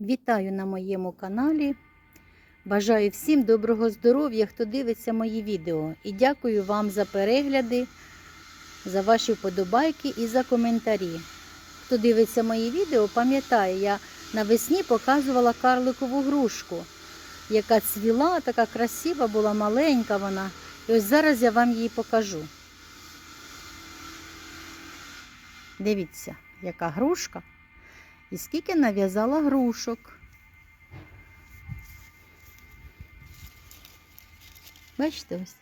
Вітаю на моєму каналі. Бажаю всім доброго здоров'я, хто дивиться мої відео. І дякую вам за перегляди, за ваші вподобайки і за коментарі. Хто дивиться мої відео, пам'ятає, я навесні показувала карликову грушку, яка цвіла, така красива була, маленька вона. І ось зараз я вам її покажу. Дивіться, яка грушка. І скільки нав'язала грушок. Бачите ось.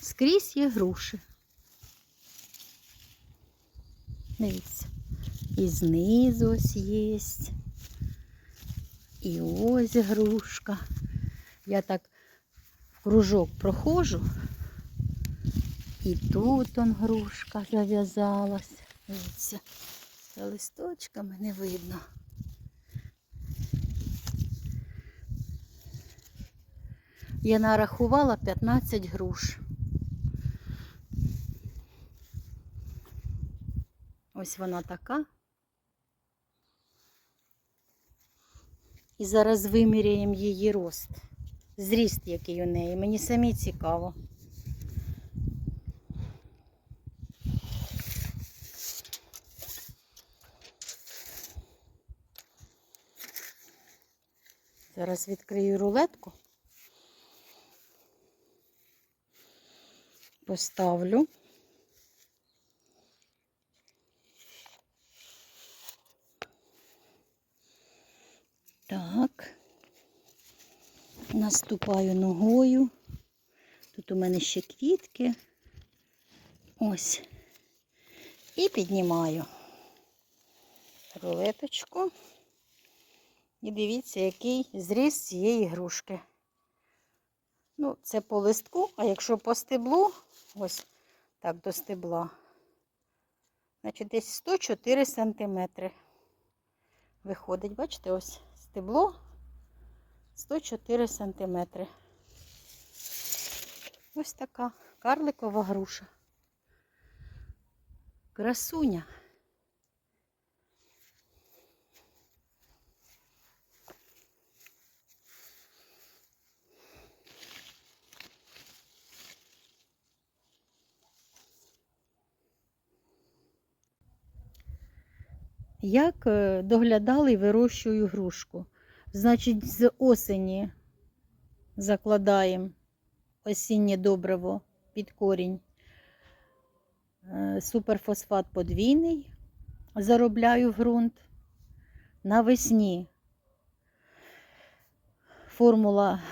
Скрізь є груші. Дивіться. І знизу ось є. І ось грушка. Я так в кружок проходжу. І тут он грушка зав'язалась. Дивіться, за листочками не видно. Я нарахувала 15 груш. Ось вона така. І зараз виміряємо її рост. Зріст, який у неї. Мені самі цікаво. Зараз відкрию рулетку. Поставлю. Так. Наступаю ногою. Тут у мене ще квітки. Ось. І піднімаю рулеточку. І дивіться, який зріст цієї грушки. Ну, це по листку, а якщо по стеблу, ось так до стебла, значить десь 104 сантиметри виходить. Бачите, ось стебло 104 сантиметри. Ось така карликова груша. Красуня. Як е, доглядали і вирощую грушку? Значить, з осені закладаємо осіннє добриво під корінь. Е, Суперфосфат подвійний заробляю в ґрунт. Навесні формула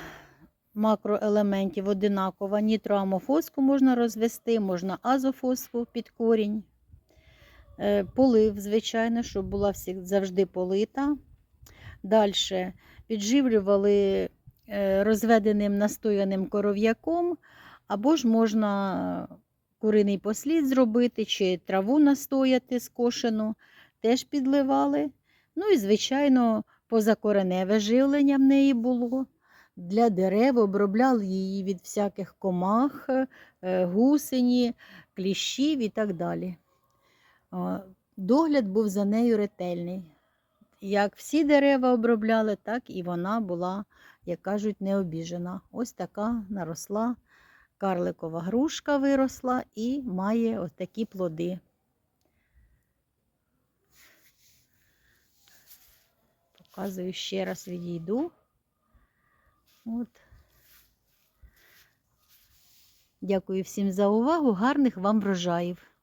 макроелементів одинакова. Нітроамофоску можна розвести, можна азофосфу під корінь. Е, Полив, звичайно, щоб була завжди полита. Далі підживлювали е, розведеним настояним коров'яком, або ж можна куриний послід зробити, чи траву настояти скошену, теж підливали. Ну і, звичайно, позакореневе живлення в неї було. Для дерев обробляли її від всяких комах, е, гусені, кліщів і так далі. Догляд був за нею ретельний. Як всі дерева обробляли, так і вона була, як кажуть, необіжена. Ось така наросла карликова грушка виросла і має ось такі плоди. Показую ще раз відійду. От. Дякую всім за увагу. Гарних вам врожаїв!